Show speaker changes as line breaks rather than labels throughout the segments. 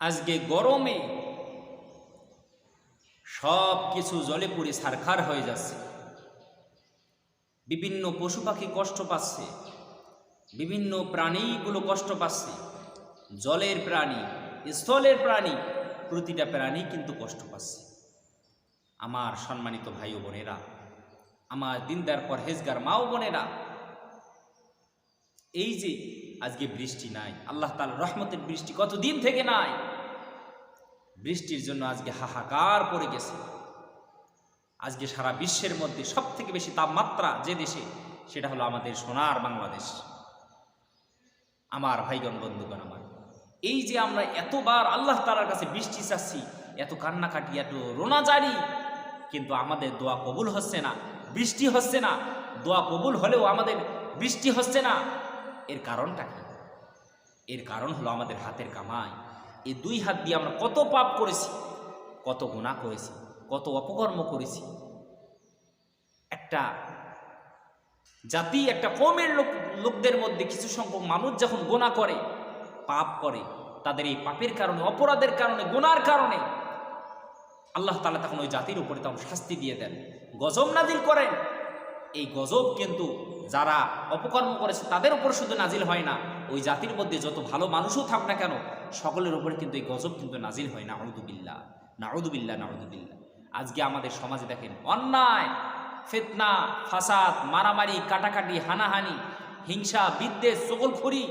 আজকে গরমে সব কিছু জলে পুড়ে সারখার হয়ে যাচ্ছে। বিভিন্ন পশু পাখি কষ্ট পাচ্ছে, বিভিন্ন প্রাণীগুলো কষ্ট পাচ্ছে, জলের প্রাণী, স্থলের প্রাণী, প্রতিটা প্রাণী কিন্তু কষ্ট পাচ্ছে। আমার সম্মানিত ভাই বোনেরা, আমার দিনদার পরহেজগার মা ও বোনেরা এই যে আজকে বৃষ্টি নাই, আল্লাহ তাল রহমতের বৃষ্টি কতদিন থেকে নাই? বৃষ্টির জন্য আজকে হাহাকার পড়ে গেছে। আজকে সারা বিশ্বের মধ্যে সব থেকে বেশি তাপমাত্রা যে দেশে, সেটা হলো আমাদের সোনার বাংলাদেশ। আমার ভাইগণ, বন্ধুগণ আমার, এই যে আমরা এতবার আল্লাহ তালার কাছে বৃষ্টি চাচ্ছি, এত কান্নাকাটি, এত রোনা জারি কিন্তু আমাদের দোয়া কবুল হচ্ছে না, বৃষ্টি হচ্ছে না। দোয়া কবুল হলেও আমাদের বৃষ্টি হচ্ছে না। এর কারণটা কি? এর কারণ হলো আমাদের হাতের কামাই। এই দুই হাত দিয়ে আমরা কত পাপ করেছি, কত গুণা করেছি, কত অপকর্ম করেছি। একটা জাতি, একটা কমের লোক, লোকদের মধ্যে কিছু সংখ্যক মানুষ যখন গোনা করে, পাপ করে, তাদের এই পাপের কারণে, অপরাধের কারণে গোনার কারণে আল্লাহ তালা তখন ওই জাতির উপরে তখন শাস্তি দিয়ে দেন। গজব নাজিল করেন। এই গজব কিন্তু যারা অপকর্ম করেছে, তাদের উপর শুধু নাজিল হয় না। ওই জাতির মধ্যে যত ভালো মানুষও থাক না কেন, সকলের উপরে কিন্তু এই গজব কিন্তু নাজিল হয়। না আউদুবিল্লা নাউদুবিল্লা নাউদুবিল্লা আজকে আমাদের সমাজে দেখেন, অন্যায়, ফেতনা, ফাসাদ, মারামারি, কাটাকাটি, হানাহানি, হিংসা, বিদ্বেষ চগলখড়ি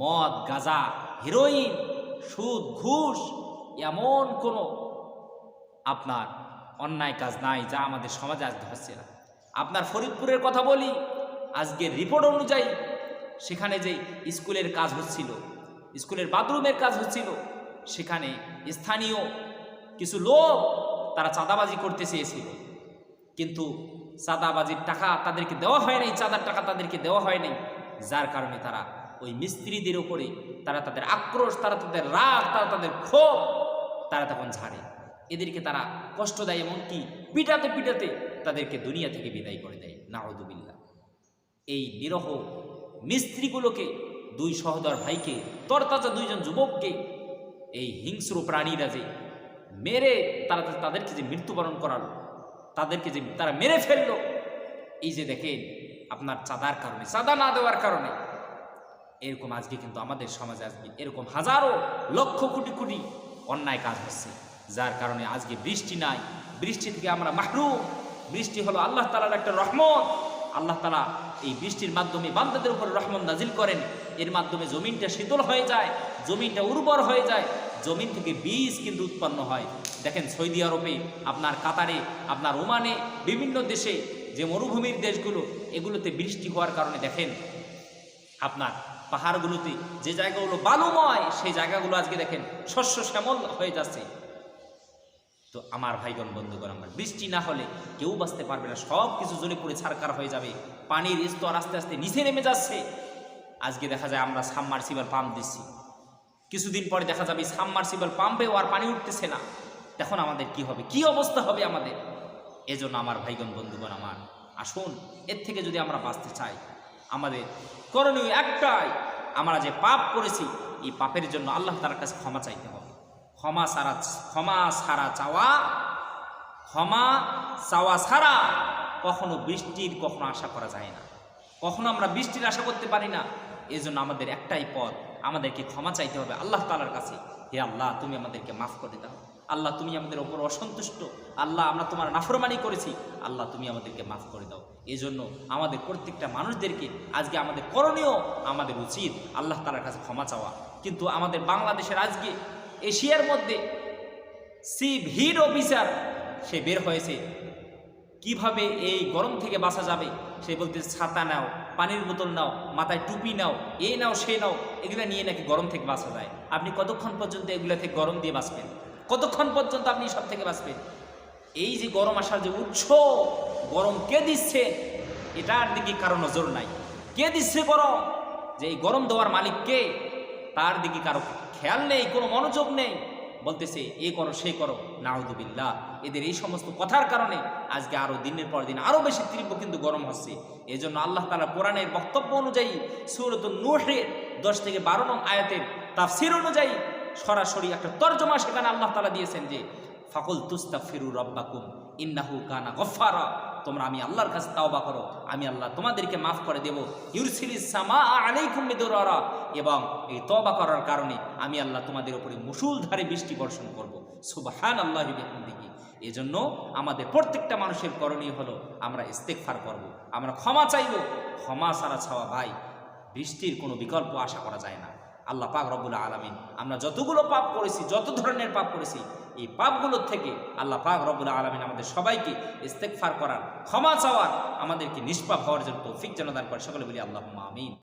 মদ, গাজা, হিরোইন, সুদ, ঘুষ, এমন কোনো আপনার অন্যায় কাজ নাই যা আমাদের সমাজে আজ হচ্ছে না। আপনার ফরিদপুরের কথা বলি আজকের রিপোর্ট অনুযায়ী সেখানে যে স্কুলের কাজ হচ্ছিল, স্কুলের বাথরুমের কাজ হচ্ছিল, সেখানে স্থানীয় কিছু লোক তারা চাঁদাবাজি করতে চেয়েছিল। কিন্তু চাঁদাবাজির টাকা তাদেরকে দেওয়া হয় নাই, চাঁদার টাকা তাদেরকে দেওয়া হয় নাই, যার কারণে তারা ওই মিস্ত্রিদের ওপরে তারা তাদের আক্রোশ, তারা তাদের রাগ, তারা তাদের ক্ষোভ, তারা তখন ঝাড়ে। এদেরকে তারা কষ্ট দেয়, এমনকি পিটাতে পিটাতে তাদেরকে দুনিয়া থেকে বিদায় করে দেয়। নাহদুবিল্লা এই নিরহ মিস্ত্রিগুলোকে, দুই সহদর ভাইকে, তরতাজা দুইজন যুবককে, এই হিংস্র প্রাণীরা যে মেরে তারা তাদেরকে যে মৃত্যুবরণ করালো, তাদেরকে যে তারা মেরে ফেলল, এই যে দেখেন আপনার চাঁদার কারণে, চাঁদা না দেওয়ার কারণে, এরকম আজকে কিন্তু আমাদের সমাজে আজকে এরকম হাজারো লক্ষ কোটি কোটি অন্যায় কাজ হচ্ছে, যার কারণে আজকে বৃষ্টি নাই, বৃষ্টি থেকে আমরা মাহরুম, বৃষ্টি হলো আল্লাহ তালার একটা রহমত আল্লাহ তালা এই বৃষ্টির মাধ্যমে বান্দাদের উপর রহমত নাজিল করেন। এর মাধ্যমে জমিনটা শীতল হয়ে যায়, জমিনটা উর্বর হয়ে যায়, জমিন থেকে বীজ কিন্তু উৎপন্ন হয়। দেখেন সৌদি আরবে, আপনার কাতারে, আপনার ওমানে, বিভিন্ন দেশে যে মরুভূমির দেশগুলো, এগুলোতে বৃষ্টি হওয়ার কারণে দেখেন আপনার পাহাড়গুলোতে যে জায়গাগুলো বালুময়, সেই জায়গাগুলো আজকে দেখেন শস্য শ্যামল হয়ে যাচ্ছে। তো আমার ভাইগণ বন্ধুগণ আমার, বৃষ্টি না হলে কেউ বাঁচতে পারবে না। সব কিছু জ্বলে পড়ে ছারকার হয়ে যাবে। পানির স্তর আস্তে আস্তে নিচে নেমে যাচ্ছে। আজকে দেখা যায় আমরা সাবমার্সিবল পাম্প দিচ্ছি। কিছুদিন পরে দেখা যাবে সাবমার্সিবল পাম্পেও আর পানি উঠতেছে না। তখন আমাদের কি হবে, কি অবস্থা হবে আমাদের। এজন্য আমার ভাইগণ বন্ধুগণ আমার, আসুন, এর থেকে যদি আমরা বাঁচতে চাই, আমাদের করণীয় একটাই, আমরা যে পাপ করেছি, এই পাপের জন্য আল্লাহ তার কাছে ক্ষমা চাইতে হবে। ক্ষমা সারা ক্ষমা সারা চাওয়া, ক্ষমা চাওয়া ছাড়া কখনো বৃষ্টির কখনো আশা করা যায় না। কখনো আমরা বৃষ্টির আশা করতে পারি না। এজন্য আমাদের একটাই পথ, আমাদেরকে ক্ষমা চাইতে হবে আল্লাহ তালার কাছে। হে আল্লাহ, তুমি আমাদেরকে মাফ করে দাও। আল্লাহ, তুমি আমাদের ওপর অসন্তুষ্ট। আল্লাহ, আমরা তোমার নাফরমানি করেছি। আল্লাহ, তুমি আমাদেরকে মাফ করে দাও। এই জন্য আমাদের প্রত্যেকটা মানুষদেরকে আজকে আমাদের করণীয়, আমাদের উচিত আল্লাহ তালার কাছে ক্ষমা চাওয়া। কিন্তু আমাদের বাংলাদেশের আজকে এশিয়ার মধ্যে সি হিট অফিসার, সে বের হয়েছে। কীভাবে এই গরম থেকে বাঁচা যাবে? সে বলতে, ছাতা নাও, পানির বোতল নাও, মাথায় টুপি নাও, এ নাও, সে নাও, এগুলো নিয়ে নাকি গরম থেকে বাঁচা যায়। আপনি কতক্ষণ পর্যন্ত এগুলো থেকে গরম দিয়ে বাঁচবেন? কতক্ষণ পর্যন্ত আপনি সব থেকে বাঁচবেন? এই যে গরম আসার যে উৎস, গরম কে দিচ্ছে? এটার দিকে কারও নজর নাই। কে দিচ্ছে গরম যে এই গরম দেওয়ার মালিক কে? তার দিকে কারও খেয়াল নেই, কোনো মনোযোগ নেই। বলতেছে, এ করো, সে করো। নাউদুবিল্লাহ এদের এই সমস্ত কথার কারণে আজকে আরও দিনের পর দিন আরও বেশি তীব্র কিন্তু গরম হচ্ছে। এই জন্য আল্লাহ তালা কোরআনের বক্তব্য অনুযায়ী সুরত নুহের দশ থেকে বারো নং আয়াতের তাফসির অনুযায়ী সরাসরি একটা তর্জমা সেখানে আল্লাহ তালা দিয়েছেন যে ফাকুল তুস্তাফিরু রব্বাকুম ইন্নাহু কানা গফারা তোমরা আমি আল্লাহর কাছে তাওবা করো, আমি আল্লাহ তোমাদেরকে মাফ করে দেব। মিদুরারা এবং এই তওবা করার কারণে আমি আল্লাহ তোমাদের উপরে মুসুলধারে বৃষ্টি বর্ষণ করব। সুবহান আল্লাহ বিহামদিহি। এজন্য আমাদের প্রত্যেকটা মানুষের করণীয় হলো, আমরা ইস্তেকফার করব। আমরা ক্ষমা চাইব। ক্ষমা ছাড়া ছাওয়া ভাই, বৃষ্টির কোনো বিকল্প আশা করা যায় না। আল্লাহ পাক রব্বুল আলমিন। আমরা যতগুলো পাপ করেছি, যত ধরনের পাপ করেছি, এই পাপগুলোর থেকে আল্লাহ পাক রব্বুল আলমিন আমাদের সবাইকে ইস্তেকফার করার, ক্ষমা চাওয়ার, আমাদেরকে নিষ্পাপ হওয়ার জন্য তৌফিক যেন দান করে। সকলে বলি আল্লাহ আমিন।